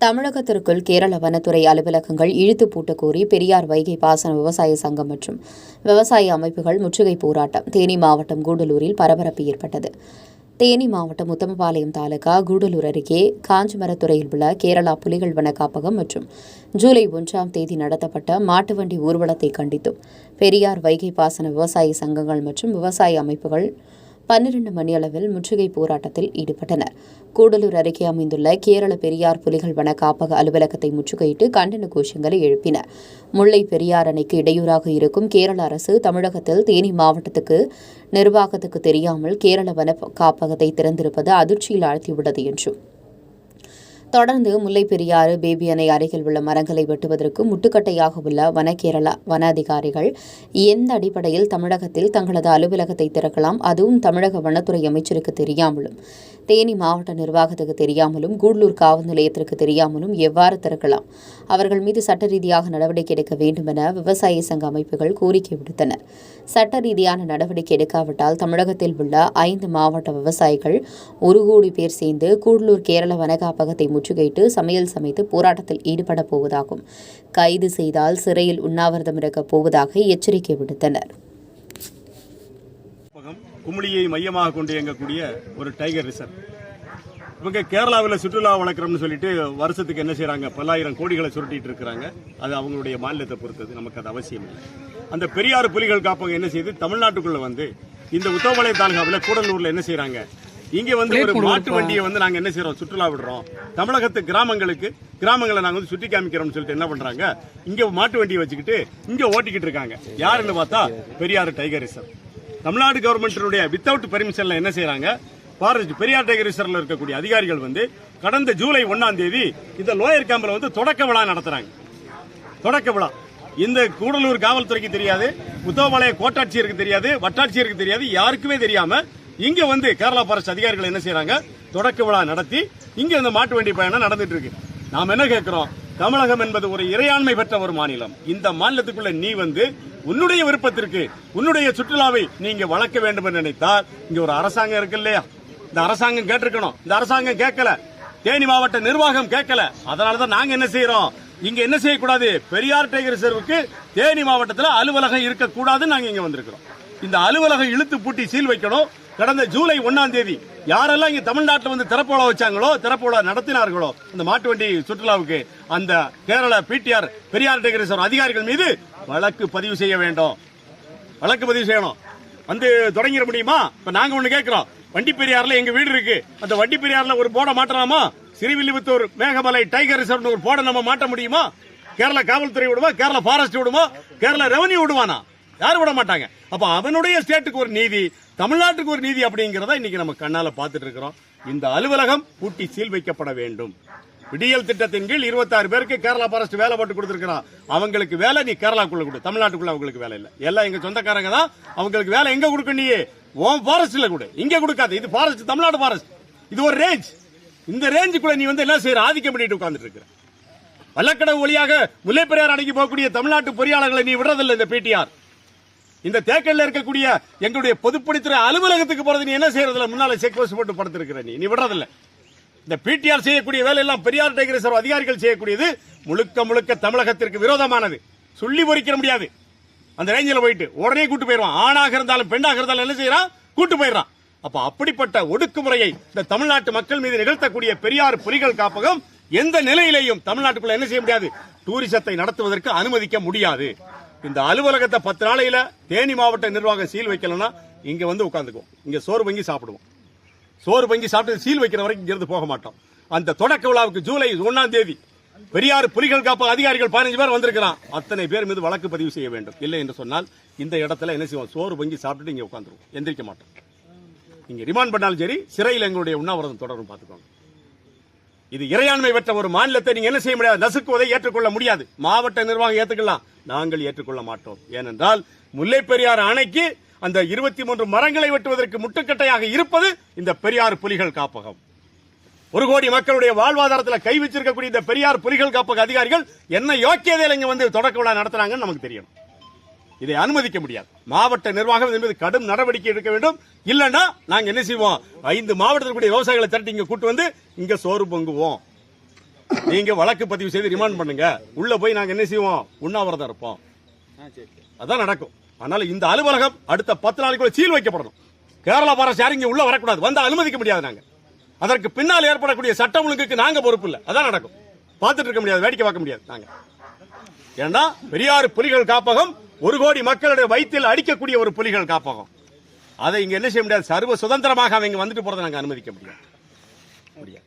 தமிழகத்திற்குள் கேரள வனத்துறை அலுவலகங்கள் இழுத்து பூட்ட கோரி பெரியார் வைகை பாசன விவசாய சங்கம் மற்றும் விவசாய அமைப்புகள் முற்றுகை போராட்டம் தேனி மாவட்டம் கூடலூரில் பரபரப்பு ஏற்பட்டது. தேனி மாவட்டம் உத்தமபாளையம் தாலுகா கூடலூர் அருகே காஞ்சிமரத்துறையில் உள்ள கேரளா புலிகள் வன காப்பகம் மற்றும் ஜூலை ஒன்றாம் தேதி நடத்தப்பட்ட மாட்டுவண்டி ஊர்வலத்தை கண்டித்தும் பெரியார் வைகை பாசன விவசாய சங்கங்கள் மற்றும் விவசாய அமைப்புகள் பன்னிரண்டு மணியளவில் முற்றுகை போராட்டத்தில் ஈடுபட்டனர். கூடலூர் அருகே அமைந்துள்ள கேரள பெரியார் புலிகள் வன காப்பக அலுவலகத்தை முற்றுகையிட்டு கண்டன கோஷங்களை எழுப்பினர் முல்லை பெரியார் அணைக்கு இடையூறாக இருக்கும் கேரள அரசு தமிழகத்தில் தேனி மாவட்டத்துக்கு நிர்வாகத்துக்கு தெரியாமல் கேரள வன காப்பகத்தை திறந்திருப்பது அதிர்ச்சியில் ஆழ்த்தியுள்ளது என்றும் தொடர்ந்து முல்லை பெரியாறு பேபி அணை அருகில் உள்ள மரங்களை வெட்டுவதற்கு முட்டுக்கட்டையாக உள்ள வனகேரளா வன அதிகாரிகள் எந்த அடிப்படையில் தமிழகத்தில் தங்களது அலுவலகத்தை திறக்கலாம் அதுவும் தமிழக வனத்துறை அமைச்சருக்கு தெரியாமலும் தேனி மாவட்ட நிர்வாகத்துக்கு தெரியாமலும் கூடலூர் காவல் நிலையத்திற்கு தெரியாமலும் எவ்வாறு திறக்கலாம் அவர்கள் மீது சட்ட ரீதியாக நடவடிக்கை எடுக்க வேண்டும் என விவசாய சங்க அமைப்புகள் கோரிக்கை விடுத்தனர். சட்ட ரீதியான நடவடிக்கை எடுக்காவிட்டால் தமிழகத்தில் உள்ள ஐந்து மாவட்ட விவசாயிகள் ஒரு கோடி பேர் சேர்ந்து கூடலூர் கேரள வனகாப்பகத்தை முற்றுகையிட்டு சமையல் சமைத்து போராட்டத்தில் ஈடுபட போவதாகவும் கைது செய்தால் சிறையில் உண்ணாவிரதம் இருக்கப் போவதாக எச்சரிக்கை விடுத்தனர். குமிழியை மையமாக கொண்டு இயங்கக்கூடிய ஒரு டைகர் ரிசர்வ் இவங்க கேரளாவில் சுற்றுலா வளர்க்குறோம்னு சொல்லிட்டு வருஷத்துக்கு என்ன செய்கிறாங்க பல்லாயிரம் கோடிகளை சுருட்டிட்டு இருக்கிறாங்க. அது அவங்களுடைய மாநிலத்தை பொறுத்தது. நமக்கு அது அவசியம் இல்லை. அந்த பெரியாறு புலிகள் காப்பகம் என்ன செய்யுது தமிழ்நாட்டுக்குள்ள வந்து இந்த உத்தவமலை தாலுகாவில் கூடலூர்ல என்ன செய்றாங்க? இங்க வந்து ஒரு மாட்டு வண்டியை வந்து நாங்க என்ன செய்றோம்? சுற்றுலா விடுறோம். தமிழகத்து கிராமங்களுக்கு கிராமங்களை நாங்க வந்து சுற்றி காமிக்கிறோம்னு சொல்லிட்டு என்ன பண்றாங்க? இங்க மாட்டு வண்டியை வச்சுக்கிட்டு இங்க ஓட்டிக்கிட்டு இருக்காங்க. யாருன்னு பார்த்தா பெரியாறு டைகர் ரிசர்வ் தமிழ்நாடு கவர்மெண்டினுடைய வித்தவுட் பெர்மிஷன்ல என்ன செய்றாங்க? ஃபாரஸ்ட் பெரியார் டைகர் ரிசர்வ்ல இருக்கக்கூடிய அதிகாரிகள் வந்து கடந்த ஜூலை ஒன்னாம் தேதி இந்த லோயர் கேம்ப்ல வந்து தொடக்க விழா நடத்துறாங்க. தொடக்க விழா. இந்த கூடலூர் காவல்துறைக்கு தெரியாது உத்தவபாளைய கோட்டாட்சியருக்கு தெரியாது வட்டாட்சியருக்கு தெரியாது யாருக்குமே தெரியாம இங்க வந்து கேரளா பாரஸ்ட் அதிகாரிகள் என்ன செய்யறாங்க தொடக்க விழா நடத்தி இங்க இந்த மாட்டு வண்டி பயணம் நடந்துட்டு இருக்கு நாம என்ன கேட்கிறோம்? தமிழகம் என்பது ஒரு இறையாண்மை பெற்ற ஒரு மாநிலம். இந்த மாநிலத்துக்குள்ள நீ வந்து உன்னுடைய விருப்பத்திற்கு உன்னுடைய சுற்றுலாவை நீங்க வளர்க்க வேண்டும் என்று நினைத்தால் இங்க ஒரு அரசாங்கம் இருக்கு இல்லையா? இந்த அரசாங்கம் கேட்டிருக்கணும். இந்த அரசாங்கம் கேட்கல. தேனி மாவட்ட நிர்வாகம் கேட்கல. அதனாலதான் நாங்க என்ன செய்யறோம் இங்க என்ன செய்யக்கூடாது? பெரியார் டைகர் ரிசர்வுக்கு தேனி மாவட்டத்தில் அலுவலகம் இருக்கக்கூடாதுன்னு நாங்க இங்க வந்திருக்கிறோம். இந்த அலுவலகம் இழுத்து பூட்டி சீல் வைக்கணும். கடந்த ஜூலை ஒன்னாம் தேதி யாரெல்லாம் இங்க தமிழ்நாட்டில் வந்து திறப்பு விழா வச்சாங்களோ திறப்பு விழா நடத்தினார்களோ அந்த மாட்டு வண்டி சுற்றுலாவுக்கு அந்த கேரள பிடிஆர் பெரியார் டெகரேஸ்வரர் அதிகாரிகள் மீது வழக்கு பதிவு செய்ய வேண்டும். வழக்கு பதிவு செய்யணும். வந்து தொடங்கிட முடியுமா? இப்ப நாங்க ஒண்ணு கேட்கிறோம் வண்டி பெரியார்ல எங்க வீடு இருக்கு. அந்த வண்டி பெரியார்ல ஒரு போர்டை மாட்டலாமா? சிறுவில்லிபுத்தூர் மேகமலை டைகர் ரிசர்வ் ஒரு போர்டை நம்ம மாட்ட முடியுமா? கேரளா காவல்துறை விடுமா? கேரளா ஃபாரஸ்ட் விடுமா? கேரளா ரெவன்யூ விடுவானா யாரும் விட மாட்டாங்க? அப்போ அவனுடைய ஸ்டேட்டுக்கு ஒரு நீதி தமிழ்நாட்டுக்கு ஒரு நீதி அப்படிங்கிறத இன்னைக்கு நம்ம கண்ணால பார்த்துட்டு இருக்கிறோம். இந்த அலுவலகம் பூட்டி சீல் வைக்கப்பட வேண்டும். விடியல் திட்டத்தின் கீழ் 26 பேருக்கு கேரளா ஃபாரஸ்ட் வேலை போட்டு கொடுத்துருக்கிறான். அவங்களுக்கு வேலை நீ கேரளாக்குள்ள கொடு. தமிழ்நாட்டுக்குள்ள அவங்களுக்கு வேலை இல்லை. எல்லாம் எங்க சொந்தக்காரங்க தான். அவங்களுக்கு வேலை எங்க கொடுக்க நீ ஓம் ஃபாரஸ்ட்ல கொடு. இங்க கொடுக்காது. இது ஃபாரஸ்ட் தமிழ்நாடு ஃபாரஸ்ட் இது ஒரு ரேஞ்ச் இந்த ரேஞ்சுக்குள்ள நீ வந்து என்ன செய்யற ஆதிக்கம் பண்ணிட்டு உட்கார்ந்துட்டு இருக்கிற. வல்லக்கடவு வழியாக முல்லைப்பெரியார் அணைக்கு போகக்கூடிய தமிழ்நாட்டு பொறியாளர்களை நீ விடுறதில்லை இந்த பிடிஆர் இந்த தேக்கல்ல இருக்கக்கூடிய எங்களுடைய பொதுப்பணித்துறை அலுவலகத்துக்கு போறது நீ என்ன செய்யறதுல? முன்னால செக் போஸ்ட் போட்டு படுத்திருக்கிற நீ. நீ விடுறதில்ல. இந்த பிடிஆர் செய்யக்கூடிய வேலையெல்லாம் பெரியார் டைகர் அதிகாரிகள் செய்யக்கூடியது முழுக்க முழுக்க தமிழகத்திற்கு விரோதமானது. சொல்லி பொறிக்க முடியாது. அந்த ரேஞ்சில் போயிட்டு உடனே கூட்டு போயிடுவான் ஆணாக இருந்தாலும் பெண்ணாக இருந்தாலும் என்ன செய்யறான்? கூட்டு போயிடுறான். அப்ப அப்படிப்பட்ட ஒடுக்குமுறையை இந்த தமிழ்நாட்டு மக்கள் மீது நிகழ்த்தக்கூடிய பெரியார் புலிகள் காப்பகம் எந்த நிலையிலையும் தமிழ்நாட்டுக்குள்ள என்ன செய்ய முடியாது? டூரிசத்தை நடத்துவதற்கு அனுமதிக்க முடியாது. இந்த அலுவலகத்தை பத்து நாளையில் தேனி மாவட்ட நிர்வாகம் சீல் வைக்கலன்னா இங்கே வந்து உட்காந்துக்குவோம். இங்கே சோறு வங்கி சாப்பிடுவோம். சோறு பங்கி சாப்பிட்டு சீல் வைக்கிற வரைக்கும் இங்கேருந்து போக மாட்டோம். அந்த தொடக்க விழாவுக்கு ஜூலை ஒன்றாம் தேதி பெரியார் புலிகள் காப்பு அதிகாரிகள் பதினஞ்சு பேர் வந்திருக்கிறான். அத்தனை பேர் மீது வழக்கு பதிவு செய்ய வேண்டும். இல்லை என்று சொன்னால் இந்த இடத்துல என்ன செய்வோம்? சோறு பங்கி சாப்பிட்டுட்டு இங்கே உட்காந்துருவோம். எந்திரிக்க மாட்டோம். நீங்கள் ரிமாண்ட் பண்ணாலும் சரி சிறையில் எங்களுடைய உண்ணாவிரதம் தொடரும் பார்த்துக்கோங்க. இது இறையாண்மை பெற்ற ஒரு மாநிலத்தை நீங்க என்ன செய்ய முடியாது? நசுக்குவதை ஏற்றுக்கொள்ள முடியாது. மாவட்ட நிர்வாகம் ஏற்றுக்கலாம் நாங்கள் ஏற்றுக்கொள்ள மாட்டோம். ஏனென்றால் முல்லை பெரியார் அணைக்கு அந்த இருபத்தி மூன்று மரங்களை வெட்டுவதற்கு முட்டுக்கட்டையாக இருப்பது இந்த பெரியார் புலிகள் காப்பகம். ஒரு கோடி மக்களுடைய வாழ்வாதாரத்தில் கை வச்சிருக்கக்கூடிய இந்த பெரியார் புலிகள் காப்பக அதிகாரிகள் என்ன யோக்கியதையில் இங்க வந்து தொடக்க விழா நடத்துறாங்கன்னு நமக்கு தெரியணும் இதை அனுமதிக்க முடியாது. மாவட்ட நிர்வாகம் என்பது கடும் நடவடிக்கை எடுக்க வேண்டும். இல்லைன்னா நாங்க என்ன செய்வோம்? ஐந்து மாவட்டத்தில் கூடிய விவசாயிகளை திரட்டி இங்க கூட்டு வந்து இங்க சோறு பொங்குவோம். நீங்க வழக்கு பதிவு செய்து ரிமாண்ட் பண்ணுங்க. உள்ள போய் நாங்க என்ன செய்வோம்? உண்ணாவிரதம் இருப்போம். அதான் நடக்கும். அதனால இந்த அலுவலகம் அடுத்த பத்து நாளைக்குள்ள சீல் வைக்கப்படணும். கேரளா பாரஸ் யாரும் இங்க உள்ள வரக்கூடாது. வந்து அனுமதிக்க முடியாது நாங்க. அதற்கு பின்னால் ஏற்படக்கூடிய சட்டம் ஒழுங்குக்கு நாங்க பொறுப்பு இல்லை. அதான் நடக்கும். பார்த்துட்டு இருக்க முடியாது. வேடிக்கை பார்க்க முடியாது. நாங்க. ஏன்னா பெரியார் புலிகள் காப்பகம் ஒரு கோடி மக்களுடைய வயிற்றில் அடிக்கக்கூடிய ஒரு புலிகள் காப்பகம். அதை இங்க என்ன செய்ய முடியாது? சர்வ சுதந்திரமாக அவங்க வந்துட்டு போறதை நாங்கள் அனுமதிக்க முடியாது. முடியாது.